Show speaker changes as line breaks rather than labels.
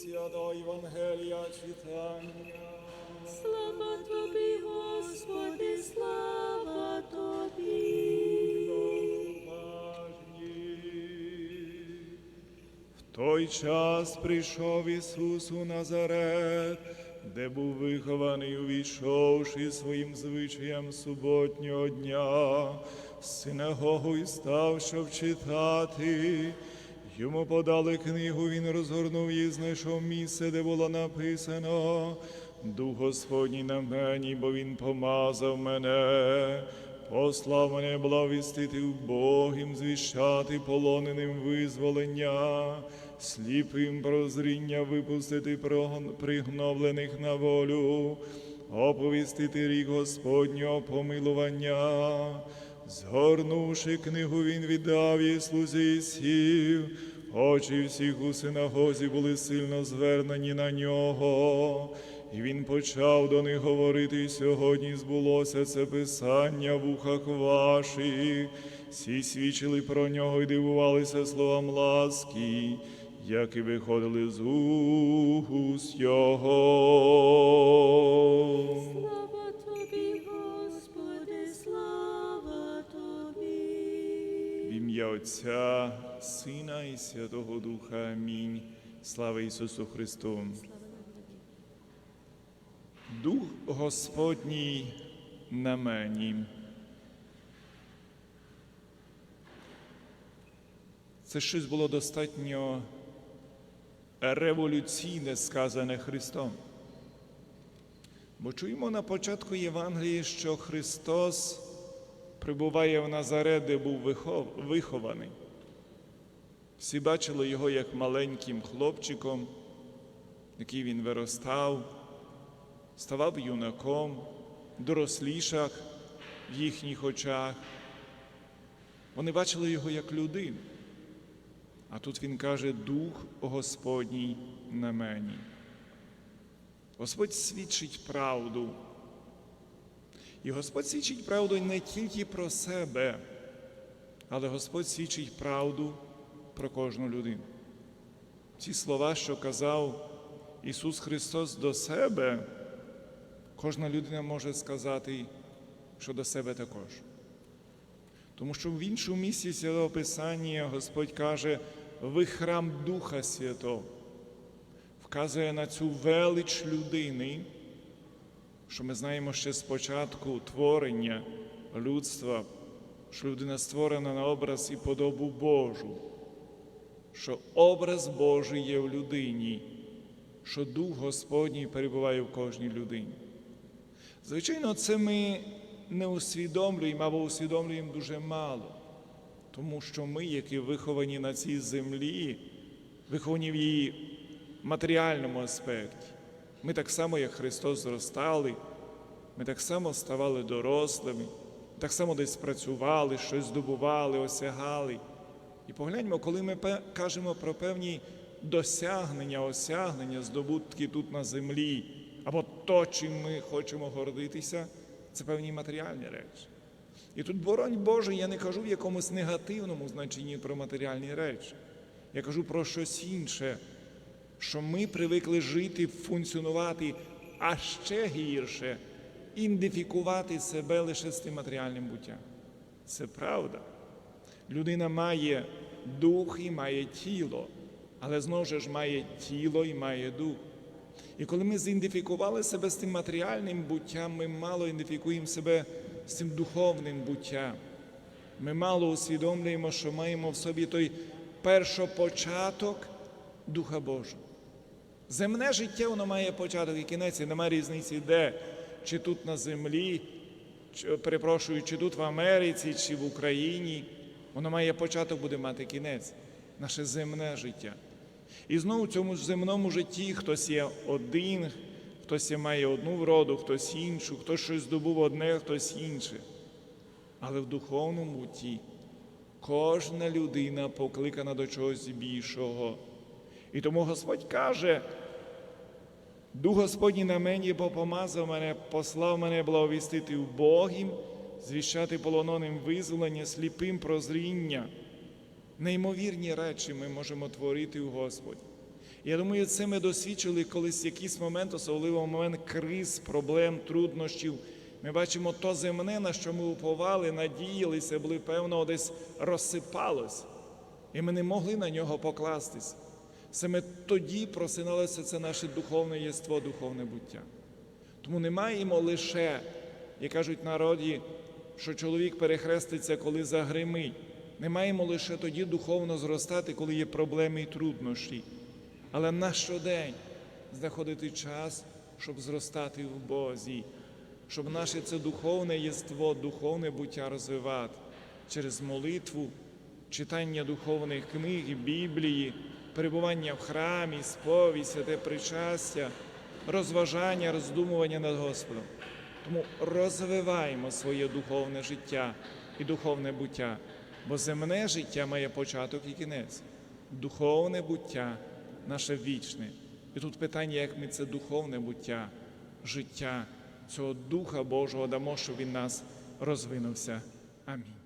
Свято Євангелія читання.
Слава тобі, Господи, слава тобі.
В той час прийшов Ісус у Назарет, де був вихований, увійшовши своїм звичаєм суботнього дня, в синагогу і став, щоб читати. Йому подали книгу, він розгорнув її, знайшов місце, де було написано. Дух Господній на мені, бо Він помазав мене, послав мене благовістити убогим, звіщати полоненим визволення, сліпим прозріння випустити пригновлених на волю, оповістити рік Господнього помилування. Згорнувши книгу, він віддав їй слузі сів. Очі всіх у синагозі були сильно звернені на нього. І він почав до них говорити, сьогодні збулося це писання в ухах ваших. Всі свідчили про нього і дивувалися словам ласки, які виходили з уст його. Ім'я Отця, Сина і Святого Духа. Амінь. Слава Ісусу Христу. Дух Господній на мені. Це щось було достатньо революційне сказане Христом. Бо чуємо на початку Євангелії, що Христос прибуває в Назарет, де був вихов- вихований. Всі бачили його як маленьким хлопчиком, який він виростав, ставав юнаком, дорослішав в їхніх очах. Вони бачили його як людину. А тут він каже: Дух Господній на мені. Господь свідчить правду. І Господь свідчить правду не тільки про себе, але Господь свідчить правду про кожну людину. Ці слова, що казав Ісус Христос до себе, кожна людина може сказати, що до себе також. Тому що в іншому місці Святого Писання Господь каже, ви храм Духа Святого, вказує на цю велич людини, що ми знаємо ще з початку творення людства, що людина створена на образ і подобу Божу, що образ Божий є в людині, що Дух Господній перебуває в кожній людині. Звичайно, це ми не усвідомлюємо або усвідомлюємо дуже мало, тому що ми, які виховані на цій землі, виховані в її матеріальному аспекті, ми так само, як Христос, зростали, ми так само ставали дорослими, так само десь працювали, щось здобували, осягали. І погляньмо, коли ми кажемо про певні досягнення, осягнення, здобутки тут на землі, або то, чим ми хочемо гордитися, це певні матеріальні речі. І тут, боронь Боже, я не кажу в якомусь негативному значенні про матеріальні речі. Я кажу про щось інше, що ми привикли жити, функціонувати, а ще гірше ідентифікувати себе лише з тим матеріальним буттям. Це правда. Людина має дух і має тіло, але знову ж має тіло і має дух. І коли ми зідентифікували себе з тим матеріальним буттям, ми мало ідентифікуємо себе з цим духовним буттям. Ми мало усвідомлюємо, що маємо в собі той першопочаток Духа Божого. Земне життя воно має початок і кінець, і немає різниці, де, чи тут на землі, чи, перепрошую, чи тут в Америці, чи в Україні. Воно має початок, буде мати кінець, наше земне життя. І знову в цьому земному житті хтось є один, хтось має одну вроду, хтось іншу, хтось щось здобув одне, хтось інше. Але в духовному буті кожна людина покликана до чогось більшого. І тому Господь каже, Дух Господній на мені, бо помазав мене, послав мене благовістити убогим, звіщати полононим визволення, сліпим прозріння. Неймовірні речі ми можемо творити у Господі. Я думаю, це ми досвідчили колись якийсь момент, особливо момент криз, проблем, труднощів. Ми бачимо то земне, на що ми уповали, надіялися, були певно, десь розсипалось, і ми не могли на нього покластись. Саме тоді просиналося це наше духовне єство, духовне буття. Тому не маємо лише, як кажуть народі, що чоловік перехреститься, коли загримить. Не маємо лише тоді духовно зростати, коли є проблеми і труднощі. Але на щодень знаходити час, щоб зростати в Бозі, щоб наше це духовне єство, духовне буття розвивати через молитву, читання духовних книг, Біблії, перебування в храмі, сповідь, святе причастя, розважання, роздумування над Господом. Тому розвиваємо своє духовне життя і духовне буття, бо земне життя має початок і кінець, духовне буття наше вічне. І тут питання, як ми це духовне буття, життя цього Духа Божого дамо, щоб він нас розвинувся. Амінь.